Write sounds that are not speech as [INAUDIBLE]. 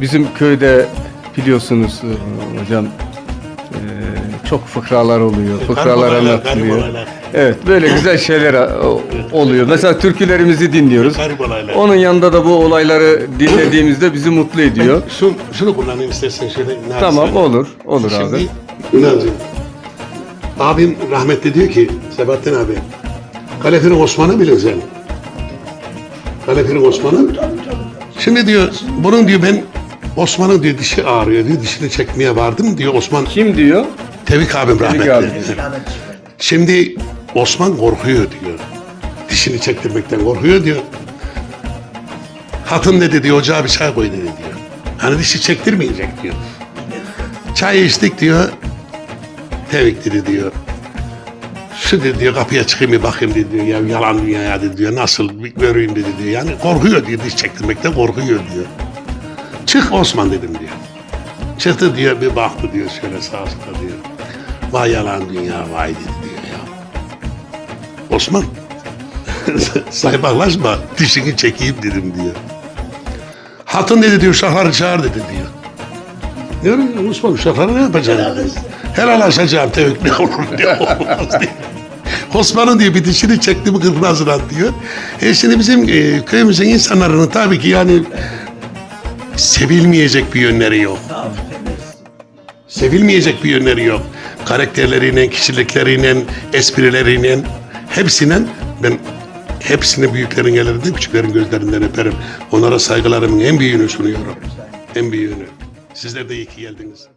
bizim köyde biliyorsunuz e, hocam e, çok fıkralar oluyor. Fıkralar garip olaylar, anlatılıyor. Evet böyle güzel şeyler e, oluyor. Mesela türkülerimizi dinliyoruz. Onun yanında da bu olayları dinlediğimizde bizi mutlu ediyor. Ben şu, şunu kullanayım istersen şöyle. Tamam olur. Olur Şimdi, abi. Ünal'cığım, abim rahmetli diyor ki, Sebahattin abi, Kalefirin Osman'ı bilin sen. Kalefirin Osman'ı. Şimdi diyor, bunun diyor ben, Osman'ın diyor dişi ağrıyor diyor, dişini çekmeye vardım diyor Osman. Kim diyor? Tevfik abim rahmetli. abi. Şimdi Osman korkuyor diyor. Dişini çektirmekten korkuyor diyor. Hatun dedi diyor ocağa bir çay koy dedi diyor. Hani dişi çektirmeyecek diyor. Çay içtik diyor. Tevfik dedi diyor. Şu diyor kapıya çıkayım bir bakayım dedi diyor. Ya yalan dünya dedi diyor. Nasıl bir göreyim dedi diyor. Yani korkuyor diyor diş çektirmekten korkuyor diyor. Çık Osman dedim diyor. Çıktı diyor bir baktı diyor şöyle sağa sola diyor. Vay yalan dünya vay dedi diyor ya. Osman [LAUGHS] saybaklaşma dişini çekeyim dedim diyor. Hatun dedi diyor uşakları çağır dedi diyor. Diyorum Osman uşakları ne yapacağım dedi. Helallaşacağım ne olur ne olmaz diyor. Osman'ın diyor bir dişini çekti mi kırkınazından diyor. E şimdi bizim e, köyümüzün insanların tabii ki yani sevilmeyecek bir yönleri yok sevilmeyecek bir yönleri yok. Karakterleriyle, kişilikleriyle, esprileriyle hepsine ben hepsini büyüklerin ellerinde, küçüklerin gözlerinden öperim. Onlara saygılarımın en büyüğünü sunuyorum. En büyüğünü. Sizler de iyi ki geldiniz.